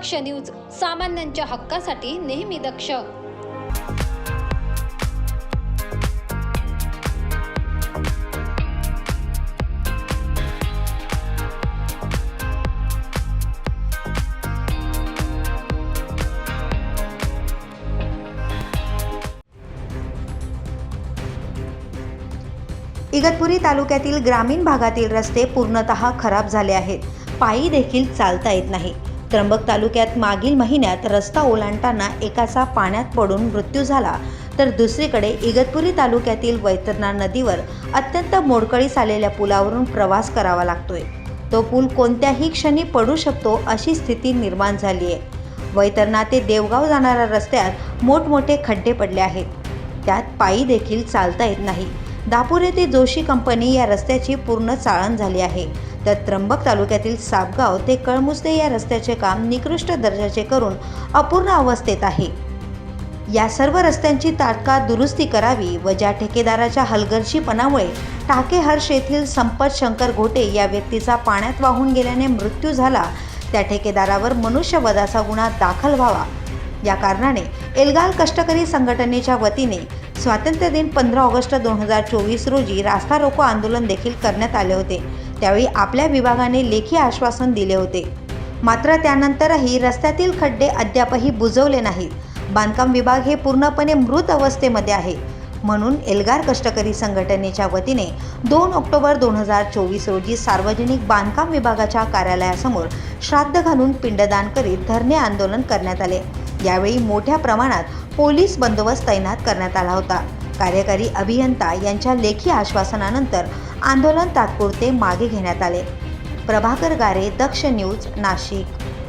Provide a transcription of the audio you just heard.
दक्ष news सामान्यांच्या हक्कासाठी नेहमी दक्ष. इगतपुरी तालुक्यातील ग्रामीण भागातील रस्ते पूर्णतः खराब झाले आहेत. पायी देखील चालता येत नाही. त्र्यंबक तालुक्यात मागील महिन्यात रस्ता ओलांडताना एकाचा पाण्यात पडून मृत्यू झाला. तर दुसरीकडे इगतपुरी तालुक्यातील वैतरणा नदीवर अत्यंत मोडकळीस आलेल्या पुलावरून प्रवास करावा लागतोय. तो पूल कोणत्याही क्षणी पडू शकतो अशी स्थिती निर्माण झाली आहे. वैतरणा ते देवगाव जाणाऱ्या रस्त्यात मोठमोठे खड्डे पडले आहेत. त्यात पायी देखील चालता येत नाही. दापूर येथे जोशी कंपनी या रस्त्याची पूर्ण चाळण झाली आहे. तर त्र्यंबक तालुक्यातील सापगाव ते कळमुसदे या रस्त्याचे काम निकृष्ट दर्जाचे करून अपूर्ण अवस्थेत आहे. या सर्व रस्त्यांची तात्काळ दुरुस्ती करावी व ज्या ठेकेदाराच्या हलगर्जीपणामुळे टाकेहर्ष येथील संपत शंकर घोटे या व्यक्तीचा पाण्यात वाहून गेल्याने मृत्यू झाला त्या ठेकेदारावर मनुष्यवधाचा गुन्हा दाखल व्हावा. या कारणाने एल्गार कष्टकरी संघटनेच्या वतीने स्वातंत्र्य दिन पंधरा ऑगस्ट दोन हजार चोवीस रोजी रास्ता रोको आंदोलन देखील करण्यात आले होते. त्यावेळी आपल्या विभागाने लेखी आश्वासन दिले होते. मात्र त्यानंतरही रस्त्यातील खड्डे अद्यापही बुजवले नाहीत. बांधकाम विभाग हे पूर्णपणे मृत अवस्थेमध्ये आहे. म्हणून एल्गार कष्टकरी संघटनेच्या वतीने दोन ऑक्टोबर दोन हजार चोवीस रोजी सार्वजनिक बांधकाम विभागाच्या कार्यालयासमोर श्राद्ध घालून पिंडदान करीत धरणे आंदोलन करण्यात आले. यावेळी मोठ्या प्रमाणात पोलीस बंदोबस्त तैनात करण्यात आला होता. कार्यकारी अभियंता यांच्या लेखी आश्वासनानंतर आंदोलन तात्पुरते मागे घेण्यात आले. प्रभाकर गारे दक्ष न्यूज नाशिक.